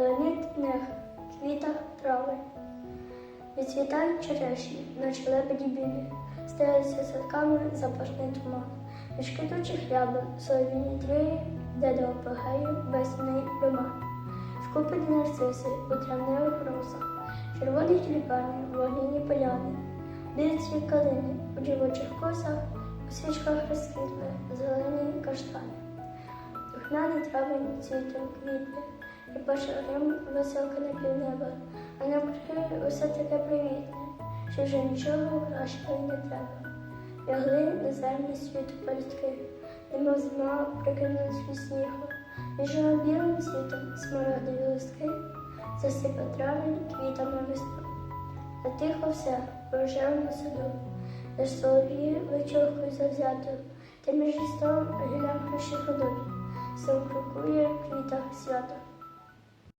Леонід нех, квітах трави. Відцвітають черешні, наче лебеді білі, стелиться садками запашний туман. Між квітучих рябин солов'їні трії, де до апогею весняний лиман. Вкупить нарциси у травневих росах, червоні тюльпани, вогняні поляни, Дивці калини у дівочих косах, у свічках розквітли зелені каштани. Духмяний травень цвітом квітне, і пошарим веселка на півнеба, а навкруги усе таке привітне, що вже нічого кращого не треба. Лягли на землі світу палітки, немов зима прикинулась від снігу, Біжимо білим цвітом смородові листки, засипа травень квітами весну. Затихло все в рожевому саду, де солов'ї вечіркою завзято, та між листом гілям хрущі ходуть, сам крокує в квітах свято.